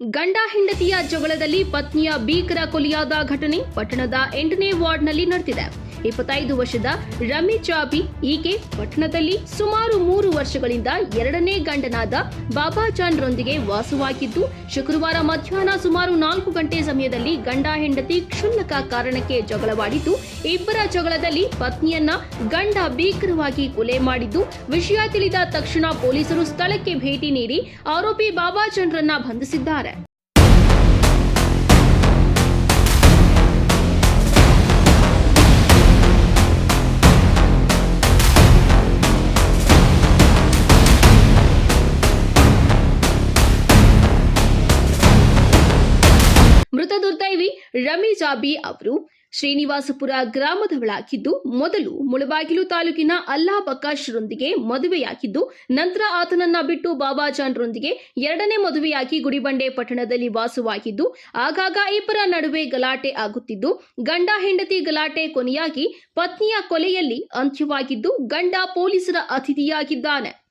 ಗಂಡ ಹೆಂಡತಿಯ ಜಗಳದಲ್ಲಿ ಪತ್ನಿಯ ಭೀಕರ ಕೊಲೆಯಾದ ಘಟನೆ ಪಟ್ಟಣದ ಎಂಟನೇ ವಾರ್ಡ್ನಲ್ಲಿ ನಡೆದಿದೆ. ಇಪ್ಪತ್ತೈದು ವರ್ಷದ ರಮಿ ಚಾಬಿ ಈಕೆ ಪಟ್ಟಣದಲ್ಲಿ ಸುಮಾರು ಮೂರು ವರ್ಷಗಳಿಂದ ಎರಡನೇ ಗಂಡನಾದ ಬಾಬಾ ಚಾನ್ರೊಂದಿಗೆ ವಾಸವಾಗಿದ್ದು, ಶುಕ್ರವಾರ ಮಧ್ಯಾಹ್ನ ಸುಮಾರು ನಾಲ್ಕು ಗಂಟೆ ಸಮಯದಲ್ಲಿ ಗಂಡ ಹೆಂಡತಿ ಕ್ಷುಲ್ಲಕ ಕಾರಣಕ್ಕೆ ಜಗಳವಾಡಿದ್ದು, ಇಬ್ಬರ ಜಗಳದಲ್ಲಿ ಪತ್ನಿಯನ್ನ ಗಂಡ ಭೀಕರವಾಗಿ ಕೊಲೆ ಮಾಡಿದ್ದು, ವಿಷಯ ತಿಳಿದ ತಕ್ಷಣ ಪೊಲೀಸರು ಸ್ಥಳಕ್ಕೆ ಭೇಟಿ ನೀಡಿ ಆರೋಪಿ ಬಾಬಾಜನ್ರನ್ನ ಬಂಧಿಸಿದ್ದಾರೆ. ಮೃತ ದುರ್ದೈವಿ ರಮಿ ಜಾಬಿ ಅವರು ಶ್ರೀನಿವಾಸಪುರ ಗ್ರಾಮದವಳಾಗಿದ್ದು ಮೊದಲು ಮುಳಬಾಗಿಲು ತಾಲೂಕಿನ ಅಲ್ಲಾ ಬಕಾಶ್ರೊಂದಿಗೆ ಮದುವೆಯಾಗಿದ್ದು ನಂತರ ಆತನನ್ನ ಬಿಟ್ಟು ಬಾಬಾಜಾನ್ರೊಂದಿಗೆ ಎರಡನೇ ಮದುವೆಯಾಗಿ ಗುಡಿಬಂಡೆ ಪಟ್ಟಣದಲ್ಲಿ ವಾಸವಾಗಿದ್ದು ಆಗಾಗ ಇಬ್ಬರ ನಡುವೆ ಗಲಾಟೆ ಆಗುತ್ತಿದ್ದು ಗಂಡ ಹೆಂಡತಿ ಗಲಾಟೆ ಕೊನೆಯಾಗಿ ಪತ್ನಿಯ ಕೊಲೆಯಲ್ಲಿ ಅಂತ್ಯವಾಗಿದ್ದು ಗಂಡ ಪೊಲೀಸರ ಅತಿಥಿಯಾಗಿದ್ದಾನೆ.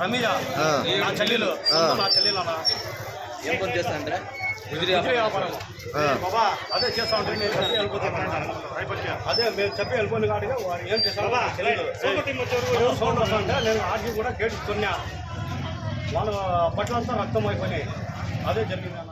రమేజా. నా చెల్లెలు. నా చెల్లెలు అన్న. ఏం పని చేస్తా అంటే వ్యాపారం. బాబా అదే చేస్తా ఉంటే నేను చెప్పి వెళ్ళిపోతాను అదే మీరు చెప్పి వెళ్ళిపోయిన కాడిగా వాడు ఏం సౌండ్ వస్తుంటే నేను ఆర్జీ కూడా గేట్ కొన్నా వాళ్ళ బట్టలంతా రక్తం అయిపోయినాయి. అదే జరిగింది అన్న.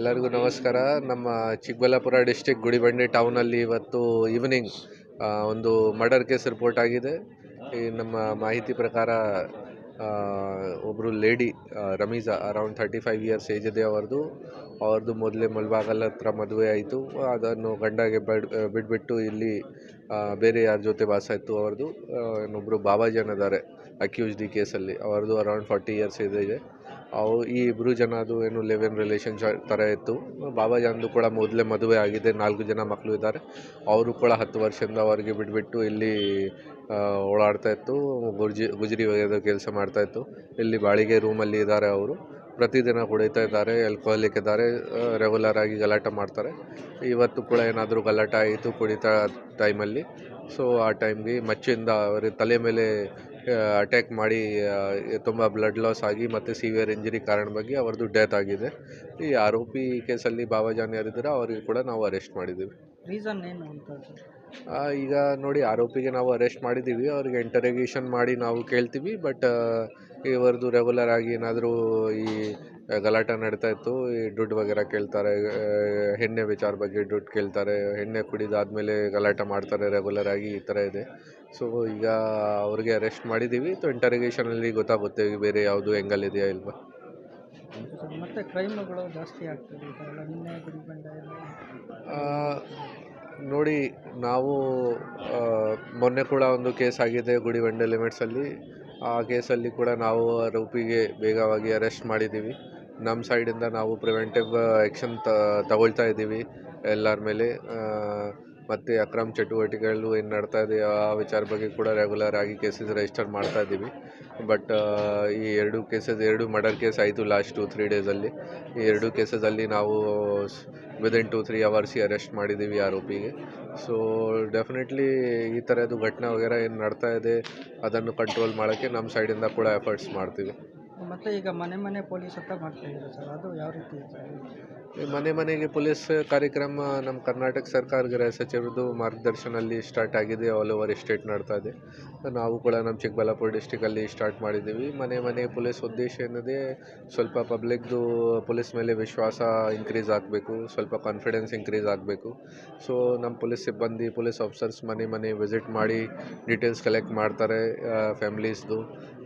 ಎಲ್ಲರಿಗೂ ನಮಸ್ಕಾರ. ನಮ್ಮ ಚಿಕ್ಕಬಳ್ಳಾಪುರ ಡಿಸ್ಟಿಕ್ ಗುಡಿಬಂಡೆ ಟೌನಲ್ಲಿ ಇವತ್ತು ಈವ್ನಿಂಗ್ ಒಂದು ಮರ್ಡರ್ ಕೇಸ್ ರಿಪೋರ್ಟ್ ಆಗಿದೆ. ಈ ನಮ್ಮ ಮಾಹಿತಿ ಪ್ರಕಾರ ಒಬ್ಬರು lady Rameeja around thirty five years age ಇದೆ ಅವ್ರದ್ದು ಅವ್ರದ್ದು ಮೊದಲೇ ಮಲ್ಬಾಗಲ್ ಹತ್ರ ಮದುವೆ ಆಯಿತು. ಅದನ್ನು ಗಂಡಗೆ ಬಡ್ ಬಿಟ್ಬಿಟ್ಟು ಇಲ್ಲಿ ಬೇರೆ ಯಾರ ಜೊತೆ ವಾಸ ಇತ್ತು ಅವ್ರದ್ದು ಇನ್ನೊಬ್ಬರು ಬಾಬಾಜನ್ ಇದ್ದಾರೆ ಅಕ್ಯೂಸ್ಡ್ ಈ ಕೇಸಲ್ಲಿ ಅವ್ರದ್ದು ಅರೌಂಡ್ ಫಾರ್ಟಿ ಇಯರ್ಸ್ ಇದೆ. ಅವು ಈ ಇಬ್ಬರು ಜನದು ಏನು ಲಿವ್ ರಿಲೇಷನ್ ಥರ ಇತ್ತು. ಬಾಬಾಜಾನ್ದು ಕೂಡ ಮೊದಲೇ ಮದುವೆ ಆಗಿದೆ, ನಾಲ್ಕು ಜನ ಮಕ್ಕಳು ಇದ್ದಾರೆ. ಅವರು ಕೂಡ ಹತ್ತು ವರ್ಷದಿಂದ ಅವರಿಗೆ ಬಿಟ್ಬಿಟ್ಟು ಇಲ್ಲಿ ಓಡಾಡ್ತಾ ಇತ್ತು, ಗುರ್ಜಿ, ಗುಜರಿ ಒಗೆಯೋದು ಕೆಲಸ ಮಾಡ್ತಾ ಇತ್ತು. ಇಲ್ಲಿ ಬಾಡಿಗೆ ರೂಮಲ್ಲಿ ಇದ್ದಾರೆ ಅವರು. ಪ್ರತಿದಿನ ಕುಡಿತಾ ಇದ್ದಾರೆ ಆಲ್ಕೋಹಾಲಿಕ್ ಇದ್ದಾರೆ ರೆಗ್ಯುಲರ್ ಆಗಿ ಗಲಾಟೆ ಮಾಡ್ತಾರೆ. ಇವತ್ತು ಕೂಡ ಏನಾದರೂ ಗಲಾಟೆ ಆಯಿತು ಕುಡಿತಾ ಟೈಮಲ್ಲಿ ಸೊ ಆ ಟೈಮ್ಗೆ ಮಚ್ಚಿಂದ ಅವರ ತಲೆ ಮೇಲೆ ಅಟ್ಯಾಕ್ ಮಾಡಿ ತುಂಬ ಬ್ಲಡ್ ಲಾಸ್ ಆಗಿ ಮತ್ತು ಸಿವಿಯರ್ ಇಂಜರಿ ಕಾರಣವಾಗಿ ಅವ್ರದ್ದು ಡೆತ್ ಆಗಿದೆ. ಈ ಆರೋಪಿ ಕೇಸಲ್ಲಿ ಬಾಬಾಜಾನ್ ಯಾರಿದ್ದಾರೆ ಅವರಿಗೆ ಕೂಡ ನಾವು ಅರೆಸ್ಟ್ ಮಾಡಿದ್ದೀವಿ. ರೀಸನ್ ಏನು ಅಂತ ಈಗ ನೋಡಿ ಆರೋಪಿಗೆ ನಾವು ಅರೆಸ್ಟ್ ಮಾಡಿದ್ದೀವಿ. ಅವ್ರಿಗೆ ಇಂಟರೋಗೇಷನ್ ಮಾಡಿ ನಾವು ಕೇಳ್ತೀವಿ. ಬಟ್ ಇವರದು ರೆಗ್ಯುಲರ್ ಆಗಿ ಏನಾದರೂ ಈ ಗಲಾಟೆ ನಡೀತಾ ಇತ್ತು. ಈ ದುಡ್ಡು ವಗೇರಾ ಕೇಳ್ತಾರೆ ಎಣ್ಣೆ ವಿಚಾರ ಬಗ್ಗೆ ದುಡ್ಡು ಕೇಳ್ತಾರೆ ಎಣ್ಣೆ ಕುಡಿದಾದ್ಮೇಲೆ ಗಲಾಟೆ ಮಾಡ್ತಾರೆ ರೆಗ್ಯುಲರ್ ಆಗಿ ಈ ಥರ ಇದೆ. ಸೊ ಈಗ ಅವ್ರಿಗೆ ಅರೆಸ್ಟ್ ಮಾಡಿದ್ದೀವಿ ಸೊ ಇಂಟರಿಗೇಷನಲ್ಲಿ ಗೊತ್ತಾಗುತ್ತೆ ಬೇರೆ ಯಾವುದು ಎಂಗಲ್ ಇದೆಯಾ ಇಲ್ವಾ. ಮತ್ತೆ ಕ್ರೈಮ್ಗಳು ಜಾಸ್ತಿ ಆಗ್ತದೆ ನೋಡಿ ನಾವು ಮೊನ್ನೆ ಕೂಡ ಒಂದು ಕೇಸ್ ಆಗಿದೆ ಗುಡಿಬಂಡೆ ಲಿಮಿಟ್ಸಲ್ಲಿ ಆ ಕೇಸಲ್ಲಿ ಕೂಡ ನಾವು ಆರೋಪಿಗೆ ಬೇಗವಾಗಿ ಅರೆಸ್ಟ್ ಮಾಡಿದ್ದೀವಿ. ನಮ್ಮ ಸೈಡಿಂದ ನಾವು ಪ್ರಿವೆಂಟಿವ್ ಆ್ಯಕ್ಷನ್ ತಗೊಳ್ತಾ ಇದ್ದೀವಿ. ಎಲ್ಲರ ಮೇಲೆ ಮತ್ತು ಅಕ್ರಮ ಚಟುವಟಿಕೆಗಳು ಏನು ನಡ್ತಾ ಇದೆ, ಆ ವಿಚಾರ ಬಗ್ಗೆ ಕೂಡ ರೆಗ್ಯುಲರ್ ಆಗಿ ಕೇಸಸ್ ರಿಜಿಸ್ಟರ್ ಮಾಡ್ತಾ ಇದ್ದೀವಿ. ಬಟ್ ಈ ಎರಡು ಕೇಸಸ್ ಎರಡು ಮರ್ಡರ್ ಕೇಸ್ ಆಯಿತು ಲಾಸ್ಟ್ ಟು ತ್ರೀ ಡೇಸಲ್ಲಿ ಈ ಎರಡು ಕೇಸಸಲ್ಲಿ ನಾವು within two three hours arrest ಮಾಡಿದ್ದೀವಿ ಆರೋಪಿಗೆ. ಸೊ ಡೆಫಿನೆಟ್ಲಿ ಈ ಥರದ್ದು ಘಟನೆ ವಗೇರ ಏನು ನಡ್ತಾ ಇದೆ, ಅದನ್ನು ಕಂಟ್ರೋಲ್ ಮಾಡೋಕ್ಕೆ ನಮ್ಮ ಸೈಡಿಂದ ಕೂಡ ಎಫರ್ಟ್ಸ್ ಮಾಡ್ತೀವಿ. ಮತ್ತು ಈಗ ಮನೆ ಮನೆ ಪೊಲೀಸ್ ಅಂತ ಮಾಡ್ತಾ ಇದ್ದಾರೆ ಸರ್? ಅದು ಯಾವ ರೀತಿ ಮನೆ ಮನೆಗೆ ಪೊಲೀಸ್ ಕಾರ್ಯಕ್ರಮ ನಮ್ಮ ಕರ್ನಾಟಕ ಸರ್ಕಾರ ಗೃಹ ಸಚಿವರದ್ದು ಮಾರ್ಗದರ್ಶನಲ್ಲಿ ಸ್ಟಾರ್ಟ್ ಆಗಿದೆ. ಆಲ್ ಓವರ್ ಸ್ಟೇಟ್ ನಡ್ತಾ ಇದೆ. ನಾವು ಕೂಡ ನಮ್ಮ ಚಿಕ್ಕಬಳ್ಳಾಪುರ ಡಿಸ್ಟಿಕಲ್ಲಿ ಸ್ಟಾರ್ಟ್ ಮಾಡಿದ್ದೀವಿ. ಮನೆ ಮನೆ ಪೊಲೀಸ್ ಉದ್ದೇಶ ಏನಿದೆ ಸ್ವಲ್ಪ ಪಬ್ಲಿಕ್ದು ಪೊಲೀಸ್ ಮೇಲೆ ವಿಶ್ವಾಸ ಇನ್ಕ್ರೀಸ್ ಆಗಬೇಕು. ಸ್ವಲ್ಪ ಕಾನ್ಫಿಡೆನ್ಸ್ ಇನ್ಕ್ರೀಸ್ ಆಗಬೇಕು. ಸೊ ನಮ್ಮ ಪೊಲೀಸ್ ಸಿಬ್ಬಂದಿ, ಪೊಲೀಸ್ ಆಫೀಸರ್ಸ್ ಮನೆ ಮನೆ ವಿಸಿಟ್ ಮಾಡಿ ಡೀಟೇಲ್ಸ್ ಕಲೆಕ್ಟ್ ಮಾಡ್ತಾರೆ ಫ್ಯಾಮಿಲೀಸ್ದು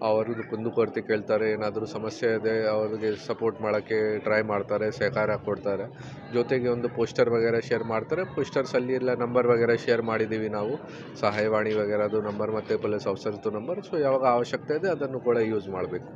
ಅವ್ರದ್ದು ಕುಂದುಕೊರತೆ ಕೇಳ್ತಾರೆ. ಏನಾದರೂ ಸಮಸ್ಯೆ ಇದೆ, ಅವ್ರಿಗೆ ಸಪೋರ್ಟ್ ಮಾಡೋಕ್ಕೆ ಟ್ರೈ ಮಾಡ್ತಾರೆ, ಸಹಕಾರ ಕೊಡ್ತಾರೆ ಜೊತೆಗೆ ಒಂದು ಪೋಸ್ಟರ್ ವಗೇರೆ ಶೇರ್ ಮಾಡ್ತಾರೆ. ಪೋಸ್ಟರ್ಸಲ್ಲಿ ಎಲ್ಲ ನಂಬರ್ ವಗೇರೆ ಶೇರ್ ಮಾಡಿದ್ದೀವಿ ನಾವು. ಸಹಾಯವಾಣಿ ವಗೇರದು ನಂಬರ್ ಮತ್ತು ಪೊಲೀಸ್ ಆಫೀಸರ್ದು ನಂಬರ್. ಸೊ ಯಾವಾಗ ಅವಶ್ಯಕತೆ ಇದೆ ಅದನ್ನು ಕೂಡ ಯೂಸ್ ಮಾಡಬೇಕು.